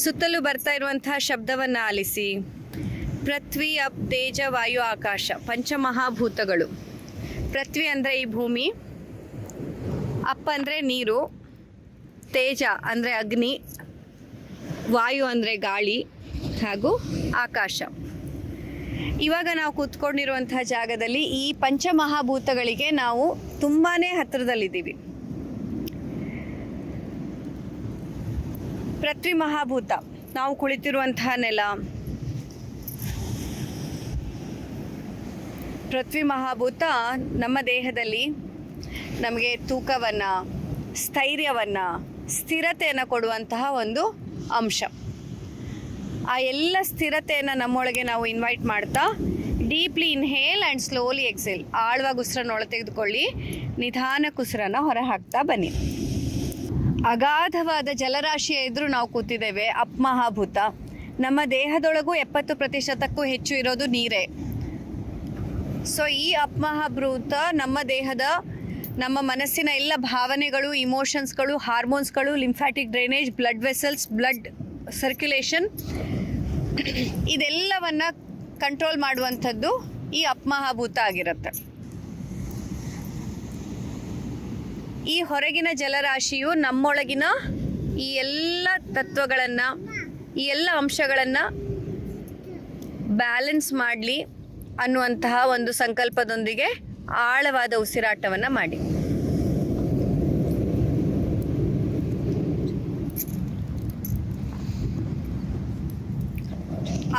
ಸುತ್ತಲೂ ಬರ್ತಾ ಇರುವಂತಹ ಶಬ್ದವನ್ನು ಆಲಿಸಿ. ಪೃಥ್ವಿ ಅಪ್ ತೇಜ ವಾಯು ಆಕಾಶ, ಪಂಚಮಹಾಭೂತಗಳು. ಪೃಥ್ವಿ ಅಂದರೆ ಈ ಭೂಮಿ, ಅಪ್ ಅಂದರೆ ನೀರು, ತೇಜ ಅಂದರೆ ಅಗ್ನಿ, ವಾಯು ಅಂದರೆ ಗಾಳಿ ಹಾಗೂ ಆಕಾಶ. ಇವಾಗ ನಾವು ಕೂತ್ಕೊಂಡಿರುವಂತಹ ಜಾಗದಲ್ಲಿ ಈ ಪಂಚಮಹಾಭೂತಗಳಿಗೆ ನಾವು ತುಂಬಾ ಹತ್ತಿರದಲ್ಲಿದ್ದೀವಿ. ಪೃಥ್ವಿ ಮಹಾಭೂತ. ನಾವು ಕುಳಿತಿರುವಂತಹ ನೆಲ. ಪೃಥ್ವಿ ಮಹಾಭೂತ ನಮ್ಮ ದೇಹದಲ್ಲಿ ನಮಗೆ ತೂಕವನ್ನು, ಸ್ಥೈರ್ಯವನ್ನು, ಸ್ಥಿರತೆಯನ್ನು ಕೊಡುವಂತಹ ಒಂದು ಅಂಶ. ಆ ಎಲ್ಲ ಸ್ಥಿರತೆಯನ್ನು ನಮ್ಮೊಳಗೆ ನಾವು ಇನ್ವೈಟ್ ಮಾಡ್ತಾ deeply inhale and slowly exhale ಆಳವಾಗಿ ಉಸಿರನ್ನು ಒಳ ತೆಗೆದುಕೊಳ್ಳಿ ನಿಧಾನಕ್ಕೆ ಉಸಿರನ್ನು ಹೊರಹಾಕ್ತಾ ಬನ್ನಿ. ಅಗಾಧವಾದ ಜಲರಾಶಿಯ ಎದುರು ನಾವು ಕೂತಿದ್ದೇವೆ. ಅಪ್ಮಹಾಭೂತ. ನಮ್ಮ ದೇಹದೊಳಗೂ ಎಪ್ಪತ್ತು ಪ್ರತಿಶತಕ್ಕೂ ಹೆಚ್ಚು ಇರೋದು ನೀರೇ. ಸೊ ಈ ಅಪ್ಮಹಾಭೂತ ನಮ್ಮ ದೇಹದ, ನಮ್ಮ ಮನಸ್ಸಿನ ಎಲ್ಲ ಭಾವನೆಗಳು ಇಮೋಷನ್ಸ್ಗಳು ಹಾರ್ಮೋನ್ಸ್ಗಳು lymphatic drainage blood vessels blood circulation ಇದೆಲ್ಲವನ್ನು ಕಂಟ್ರೋಲ್ ಮಾಡುವಂಥದ್ದು ಈ ಅಪ್ಮಹಾಭೂತ ಆಗಿರುತ್ತೆ. ಈ ಹೊರಗಿನ ಜಲರಾಶಿಯು ನಮ್ಮೊಳಗಿನ ಈ ಎಲ್ಲ ತತ್ವಗಳನ್ನು, ಈ ಎಲ್ಲ ಅಂಶಗಳನ್ನು ಬ್ಯಾಲೆನ್ಸ್ ಮಾಡಲಿ ಅನ್ನುವಂತಹ ಒಂದು ಸಂಕಲ್ಪದೊಂದಿಗೆ ಆಳವಾದ ಉಸಿರಾಟವನ್ನು ಮಾಡಿ.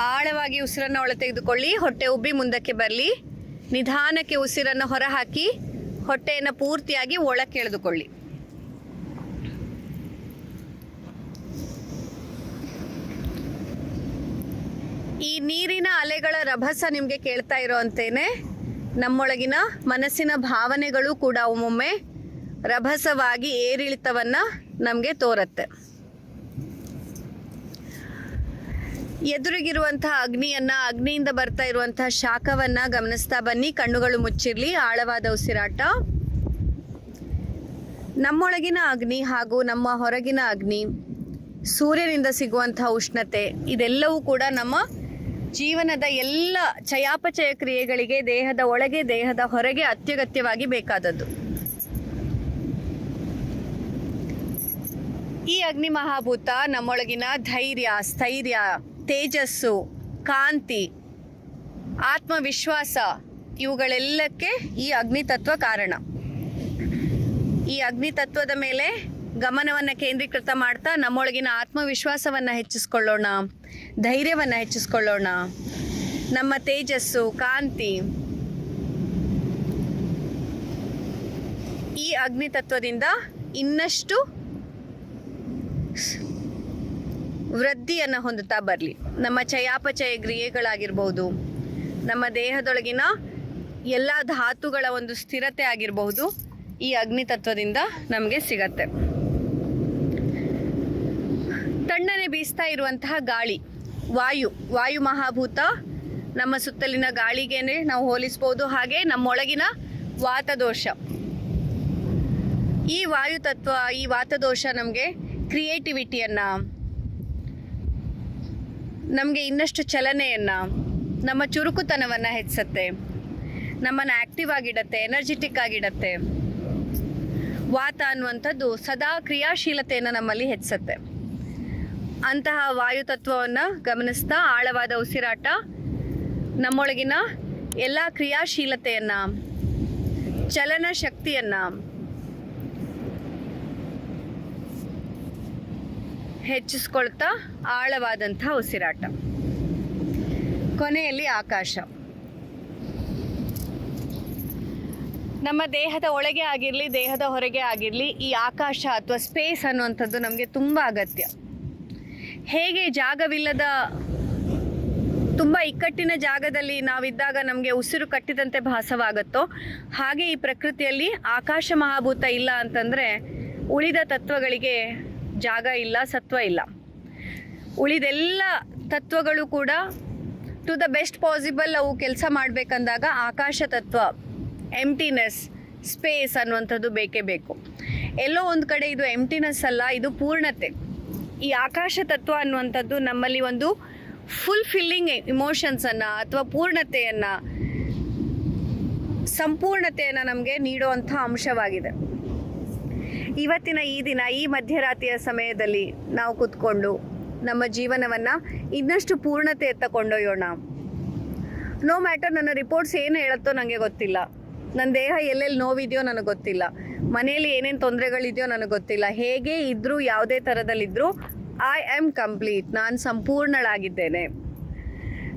ಆಳವಾಗಿ ಉಸಿರನ್ನು ಒಳ ತೆಗೆದುಕೊಳ್ಳಿ, ಹೊಟ್ಟೆ ಉಬ್ಬಿ ಮುಂದಕ್ಕೆ ಬರಲಿ, ನಿಧಾನಕ್ಕೆ ಉಸಿರನ್ನು ಹೊರಹಾಕಿ ಹೊಟ್ಟೆಯನ್ನು ಪೂರ್ತಿಯಾಗಿ ಒಳಕ್ಕೆ ಎಳೆದುಕೊಳ್ಳಿ ಈ ನೀರಿನ ಅಲೆಗಳ ರಭಸ ನಿಮಗೆ ಕೇಳ್ತಾ ಇರೋಂತೇನೆ. ನಮ್ಮೊಳಗಿನ ಮನಸ್ಸಿನ ಭಾವನೆಗಳು ಕೂಡ ಒಮ್ಮೊಮ್ಮೆ ರಭಸವಾಗಿ ಏರಿಳಿತವನ್ನು ನಮಗೆ ತೋರುತ್ತೆ. ಎದುರಿಗಿರುವಂತಹ ಅಗ್ನಿಯನ್ನ, ಅಗ್ನಿಯಿಂದ ಬರ್ತಾ ಇರುವಂತಹ ಶಾಖವನ್ನ ಗಮನಿಸ್ತಾ ಬನ್ನಿ. ಕಣ್ಣುಗಳು ಮುಚ್ಚಿರ್ಲಿ, ಆಳವಾದ ಉಸಿರಾಟ. ನಮ್ಮೊಳಗಿನ ಅಗ್ನಿ ಹಾಗೂ ನಮ್ಮ ಹೊರಗಿನ ಅಗ್ನಿ, ಸೂರ್ಯನಿಂದ ಸಿಗುವಂತಹ ಉಷ್ಣತೆ, ಇದೆಲ್ಲವೂ ಕೂಡ ನಮ್ಮ ಜೀವನದ ಎಲ್ಲ ಚಯಾಪಚಯ ಕ್ರಿಯೆಗಳಿಗೆ, ದೇಹದ ಒಳಗೆ, ದೇಹದ ಹೊರಗೆ ಅತ್ಯಗತ್ಯವಾಗಿ ಬೇಕಾದದ್ದು. ಈ ಅಗ್ನಿ ಮಹಾಭೂತ ನಮ್ಮೊಳಗಿನ ಧೈರ್ಯ, ಸ್ಥೈರ್ಯ ತೇಜಸ್ಸು, ಕಾಂತಿ, ಆತ್ಮವಿಶ್ವಾಸ, ಇವುಗಳೆಲ್ಲಕ್ಕೆ ಈ ಅಗ್ನಿತತ್ವ ಕಾರಣ. ಈ ಅಗ್ನಿ ತತ್ವದ ಮೇಲೆ ಗಮನವನ್ನು ಕೇಂದ್ರೀಕೃತ ಮಾಡ್ತಾ ನಮ್ಮೊಳಗಿನ ಆತ್ಮವಿಶ್ವಾಸವನ್ನು ಹೆಚ್ಚಿಸ್ಕೊಳ್ಳೋಣ, ಧೈರ್ಯವನ್ನು ಹೆಚ್ಚಿಸ್ಕೊಳ್ಳೋಣ. ನಮ್ಮ ತೇಜಸ್ಸು, ಕಾಂತಿ ಈ ಅಗ್ನಿ ತತ್ವದಿಂದ ಇನ್ನಷ್ಟು ವೃದ್ಧಿಯನ್ನು ಹೊಂದುತ್ತಾ ಬರಲಿ. ನಮ್ಮ ಚಯಾಪಚಯ ಕ್ರಿಯೆಗಳಾಗಿರ್ಬೋದು, ನಮ್ಮ ದೇಹದೊಳಗಿನ ಎಲ್ಲ ಧಾತುಗಳ ಒಂದು ಸ್ಥಿರತೆ ಆಗಿರಬಹುದು, ಈ ಅಗ್ನಿ ತತ್ವದಿಂದ ನಮಗೆ ಸಿಗತ್ತೆ. ತಣ್ಣನೆ ಬೀಸ್ತಾ ಇರುವಂತಹ ಗಾಳಿ, ವಾಯು ವಾಯು ಮಹಾಭೂತ, ನಮ್ಮ ಸುತ್ತಲಿನ ಗಾಳಿಗೇನೆ ನಾವು ಹೋಲಿಸ್ಬೋದು, ಹಾಗೆ ನಮ್ಮೊಳಗಿನ ವಾತದೋಷ. ಈ ವಾಯು ತತ್ವ, ಈ ವಾತದೋಷ ನಮಗೆ ಕ್ರಿಯೇಟಿವಿಟಿಯನ್ನು ನಮಗೆ ಇನ್ನಷ್ಟು ಚಲನೆಯನ್ನು, ನಮ್ಮ ಚುರುಕುತನವನ್ನು ಹೆಚ್ಚಿಸುತ್ತೆ. ನಮ್ಮನ್ನು ಆ್ಯಕ್ಟಿವ್ ಆಗಿಡತ್ತೆ ಎನರ್ಜೆಟಿಕ್ ಆಗಿಡತ್ತೆ. ವಾತ ಅನ್ನುವಂಥದ್ದು ಸದಾ ಕ್ರಿಯಾಶೀಲತೆಯನ್ನು ನಮ್ಮಲ್ಲಿ ಹೆಚ್ಚಿಸುತ್ತೆ. ಅಂತಹ ವಾಯು ತತ್ವವನ್ನು ಗಮನಿಸ್ತಾ ಆಳವಾದ ಉಸಿರಾಟ, ನಮ್ಮೊಳಗಿನ ಎಲ್ಲ ಕ್ರಿಯಾಶೀಲತೆಯನ್ನು, ಚಲನ ಶಕ್ತಿಯನ್ನು ಹೆಚ್ಚಿಸ್ಕೊಳ್ತಾ ಆಳವಾದಂತಹ ಉಸಿರಾಟ. ಕೊನೆಯಲ್ಲಿ ಆಕಾಶ. ನಮ್ಮ ದೇಹದ ಒಳಗೆ ಆಗಿರಲಿ, ದೇಹದ ಹೊರಗೆ ಆಗಿರಲಿ, ಈ ಆಕಾಶ ಅಥವಾ ಸ್ಪೇಸ್ ಅನ್ನುವಂಥದ್ದು ನಮಗೆ ತುಂಬ ಅಗತ್ಯ. ಹೇಗೆ ಜಾಗವಿಲ್ಲದ, ತುಂಬ ಇಕ್ಕಟ್ಟಿನ ಜಾಗದಲ್ಲಿ ನಾವಿದ್ದಾಗ ನಮಗೆ ಉಸಿರು ಕಟ್ಟಿದಂತೆ ಭಾಸವಾಗುತ್ತೋ, ಹಾಗೆ ಈ ಪ್ರಕೃತಿಯಲ್ಲಿ ಆಕಾಶ ಮಹಾಭೂತ ಇಲ್ಲ ಅಂತಂದರೆ ಉಳಿದ ತತ್ವಗಳಿಗೆ ಜಾಗ ಇಲ್ಲ, ಸತ್ವ ಇಲ್ಲ. ಉಳಿದೆಲ್ಲ ತತ್ವಗಳು ಕೂಡ ಟು ದ ಬೆಸ್ಟ್ ಪಾಸಿಬಲ್ ಅವು ಕೆಲಸ ಮಾಡಬೇಕಂದಾಗ ಆಕಾಶ ತತ್ವ ಎಂಟಿನೆಸ್ ಸ್ಪೇಸ್ ಅನ್ನುವಂಥದ್ದು ಬೇಕೇ ಬೇಕು. ಎಲ್ಲೋ ಒಂದು ಕಡೆ ಇದು ಎಂಟಿನೆಸ್ ಅಲ್ಲ, ಇದು ಪೂರ್ಣತೆ. ಈ ಆಕಾಶ ತತ್ವ ಅನ್ನುವಂಥದ್ದು ನಮ್ಮಲ್ಲಿ ಒಂದು ಫುಲ್ ಫಿಲ್ಲಿಂಗ್ ಇಮೋಷನ್ಸನ್ನು ಅಥವಾ ಪೂರ್ಣತೆಯನ್ನು, ಸಂಪೂರ್ಣತೆಯನ್ನು ನಮಗೆ ನೀಡುವಂಥ ಅಂಶವಾಗಿದೆ. ಇವತ್ತಿನ ಈ ದಿನ, ಈ ಮಧ್ಯರಾತ್ರಿಯ ಸಮಯದಲ್ಲಿ ನಾವು ಕೂತ್ಕೊಂಡು ನಮ್ಮ ಜೀವನವನ್ನು ಇನ್ನಷ್ಟು ಪೂರ್ಣತೆಯತ್ತ ಕೊಂಡೊಯ್ಯೋಣ. ನೋ ಮ್ಯಾಟರ್ ನನ್ನ ರಿಪೋರ್ಟ್ಸ್ ಏನು ಹೇಳುತ್ತೋ ನನಗೆ ಗೊತ್ತಿಲ್ಲ. ನನ್ನ ದೇಹ ಎಲ್ಲೆಲ್ಲಿ ನೋವಿದೆಯೋ ನನಗೆ ಗೊತ್ತಿಲ್ಲ. ಮನೆಯಲ್ಲಿ ಏನೇನು ತೊಂದರೆಗಳಿದೆಯೋ ನನಗೆ ಗೊತ್ತಿಲ್ಲ. ಹೇಗೆ ಇದ್ದರೂ ಯಾವುದೇ ಥರದಲ್ಲಿದ್ದರೂ ಐ ಆಮ್ ಕಂಪ್ಲೀಟ್ ನಾನು ಸಂಪೂರ್ಣಳಾಗಿದ್ದೇನೆ.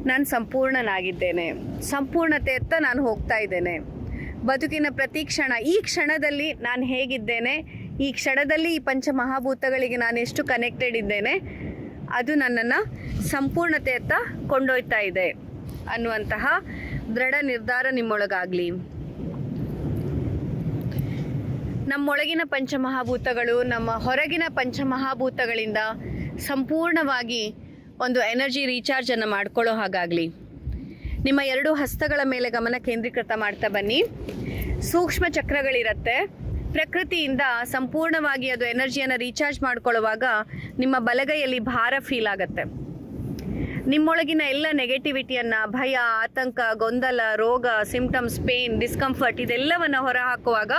ನಾನು ಸಂಪೂರ್ಣನಾಗಿದ್ದೇನೆ. ಸಂಪೂರ್ಣತೆಯತ್ತ ನಾನು ಹೋಗ್ತಾ ಇದ್ದೇನೆ. ಬದುಕಿನ ಪ್ರತಿ ಕ್ಷಣ, ಈ ಕ್ಷಣದಲ್ಲಿ ನಾನು ಹೇಗಿದ್ದೇನೆ, ಈ ಕ್ಷಣದಲ್ಲಿ ಈ ಪಂಚಮಹಾಭೂತಗಳಿಗೆ ನಾನು ಎಷ್ಟು ಕನೆಕ್ಟೆಡ್ ಇದ್ದೇನೆ, ಅದು ನನ್ನನ್ನು ಸಂಪೂರ್ಣತೆಯತ್ತ ಕೊಂಡೊಯ್ತಾ ಇದೆ ಅನ್ನುವಂತಹ ದೃಢ ನಿರ್ಧಾರ ನಿಮ್ಮೊಳಗಾಗಲಿ. ನಮ್ಮೊಳಗಿನ ಪಂಚಮಹಾಭೂತಗಳು, ನಮ್ಮ ಹೊರಗಿನ ಪಂಚಮಹಾಭೂತಗಳಿಂದ ಸಂಪೂರ್ಣವಾಗಿ ಒಂದು ಎನರ್ಜಿ ರೀಚಾರ್ಜನ್ನು ಮಾಡ್ಕೊಳ್ಳೋ ಹಾಗಾಗಲಿ. ನಿಮ್ಮ ಎರಡು ಹಸ್ತಗಳ ಮೇಲೆ ಗಮನ ಕೇಂದ್ರೀಕೃತ ಮಾಡ್ತಾ ಬನ್ನಿ. ಸೂಕ್ಷ್ಮ ಚಕ್ರಗಳಿರುತ್ತೆ. ಪ್ರಕೃತಿಯಿಂದ ಸಂಪೂರ್ಣವಾಗಿ ಅದು ಎನರ್ಜಿಯನ್ನು ರೀಚಾರ್ಜ್ ಮಾಡ್ಕೊಳ್ಳುವಾಗ ನಿಮ್ಮ ಬಲಗೈಯಲ್ಲಿ ಭಾರ ಫೀಲ್ ಆಗುತ್ತೆ. ನಿಮ್ಮೊಳಗಿನ ಎಲ್ಲ ನೆಗೆಟಿವಿಟಿಯನ್ನು ಭಯ, ಆತಂಕ, ಗೊಂದಲ, ರೋಗ ಸಿಂಪ್ಟಮ್ಸ್ ಪೇನ್ ಡಿಸ್ಕಂಫರ್ಟ್ ಇದೆಲ್ಲವನ್ನು ಹೊರಹಾಕುವಾಗ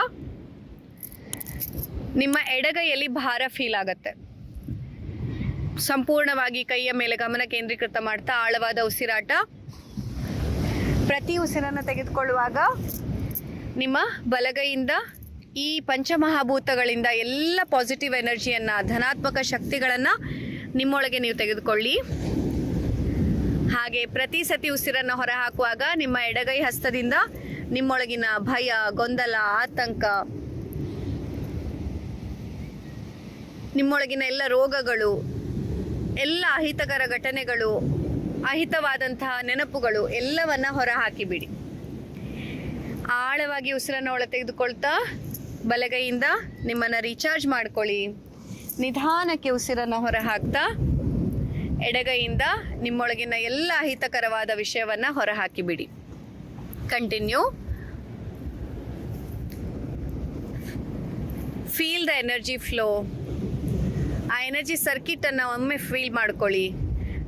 ನಿಮ್ಮ ಎಡಗೈಯಲ್ಲಿ ಭಾರ ಫೀಲ್ ಆಗುತ್ತೆ. ಸಂಪೂರ್ಣವಾಗಿ ಕೈಯ ಮೇಲೆ ಗಮನ ಕೇಂದ್ರೀಕೃತ ಮಾಡ್ತಾ ಆಳವಾದ ಉಸಿರಾಟ. ಪ್ರತಿ ಉಸಿರನ್ನು ತೆಗೆದುಕೊಳ್ಳುವಾಗ ನಿಮ್ಮ ಬಲಗೈಯಿಂದ ಈ ಪಂಚಮಹಾಭೂತಗಳಿಂದ ಎಲ್ಲ ಪಾಸಿಟಿವ್ ಎನರ್ಜಿಯನ್ನು ಧನಾತ್ಮಕ ಶಕ್ತಿಗಳನ್ನು ನಿಮ್ಮೊಳಗೆ ನೀವು ತೆಗೆದುಕೊಳ್ಳಿ. ಹಾಗೆ ಪ್ರತಿ ಸತಿ ಉಸಿರನ್ನು ಹೊರಹಾಕುವಾಗ ನಿಮ್ಮ ಎಡಗೈ ಹಸ್ತದಿಂದ ನಿಮ್ಮೊಳಗಿನ ಭಯ, ಗೊಂದಲ, ಆತಂಕ, ನಿಮ್ಮೊಳಗಿನ ಎಲ್ಲ ರೋಗಗಳು, ಎಲ್ಲ ಅಹಿತಕರ ಘಟನೆಗಳು ಅಹಿತವಾದಂತಹ ನೆನಪುಗಳು ಎಲ್ಲವನ್ನ ಹೊರ ಹಾಕಿಬಿಡಿ ಆಳವಾಗಿ ಉಸಿರನ್ನು ಒಳ ತೆಗೆದುಕೊಳ್ತಾ ಬಲಗೈಯಿಂದ ನಿಮ್ಮನ್ನು ರೀಚಾರ್ಜ್ ಮಾಡ್ಕೊಳ್ಳಿ. ನಿಧಾನಕ್ಕೆ ಉಸಿರನ್ನು ಹೊರ ಹಾಕ್ತಾ ಎಡಗೈಯಿಂದ ನಿಮ್ಮೊಳಗಿನ ಎಲ್ಲ ಅಹಿತಕರವಾದ ವಿಷಯವನ್ನು ಹೊರ ಹಾಕಿಬಿಡಿ continue feel the energy flow ಆ ಎನರ್ಜಿ ಸರ್ಕಿಟನ್ನು ಒಮ್ಮೆ ಫೀಲ್ ಮಾಡ್ಕೊಳ್ಳಿ.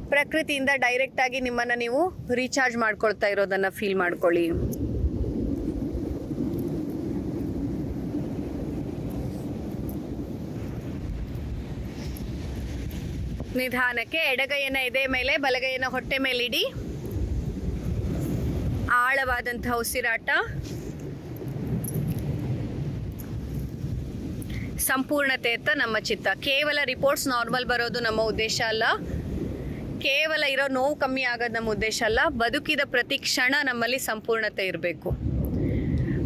ಪ್ರಕೃತಿಯಿಂದ ಡೈರೆಕ್ಟಾಗಿ ನಿಮ್ಮನ್ನು ನೀವು ರೀಚಾರ್ಜ್ ಮಾಡ್ಕೊಳ್ತಾ ಇರೋದನ್ನು ಫೀಲ್ ಮಾಡ್ಕೊಳ್ಳಿ. ನಿಧಾನಕ್ಕೆ ಎಡಗೈಯನ್ನು ಎದೆ ಮೇಲೆ, ಬಲಗೈಯನ್ನು ಹೊಟ್ಟೆ ಮೇಲೆ ಇಡಿ. ಆಳವಾದಂತಹ ಉಸಿರಾಟ. ಸಂಪೂರ್ಣತೆಯತ್ತ ನಮ್ಮ ಚಿತ್ತ. ಕೇವಲ ರಿಪೋರ್ಟ್ಸ್ ನಾರ್ಮಲ್ ಬರೋದು ನಮ್ಮ ಉದ್ದೇಶ ಅಲ್ಲ. ಕೇವಲ ಇರೋ ನೋವು ಕಮ್ಮಿ ಆಗೋದು ನಮ್ಮ ಉದ್ದೇಶ ಅಲ್ಲ, ಬದುಕಿದ ಪ್ರತಿ ಕ್ಷಣ ನಮ್ಮಲ್ಲಿ ಸಂಪೂರ್ಣತೆ ಇರಬೇಕು.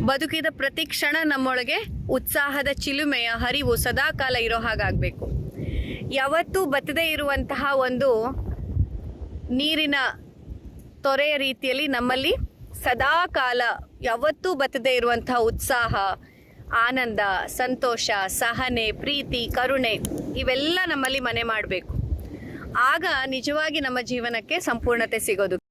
ಬದುಕಿದ ಪ್ರತಿ ಕ್ಷಣ ನಮ್ಮೊಳಗೆ ಉತ್ಸಾಹದ ಚಿಲುಮೆಯ ಹರಿವು ಸದಾಕಾಲ ಇರೋ ಹಾಗಾಗಬೇಕು ಯಾವತ್ತೂ ಬತ್ತದೇ ಇರುವಂತಹ ಒಂದು ನೀರಿನ ತೊರೆಯ ರೀತಿಯಲ್ಲಿ ನಮ್ಮಲ್ಲಿ ಸದಾ ಕಾಲ ಯಾವತ್ತೂ ಬತ್ತದೇ ಇರುವಂತಹ ಉತ್ಸಾಹ, ಆನಂದ, ಸಂತೋಷ, ಸಹನೆ, ಪ್ರೀತಿ, ಕರುಣೆ ಇವೆಲ್ಲ ನಮ್ಮಲ್ಲಿ ಮನೆ ಮಾಡಬೇಕು. ಆಗ ನಿಜವಾಗಿ ನಮ್ಮ ಜೀವನಕ್ಕೆ ಸಂಪೂರ್ಣತೆ ಸಿಗೋದು.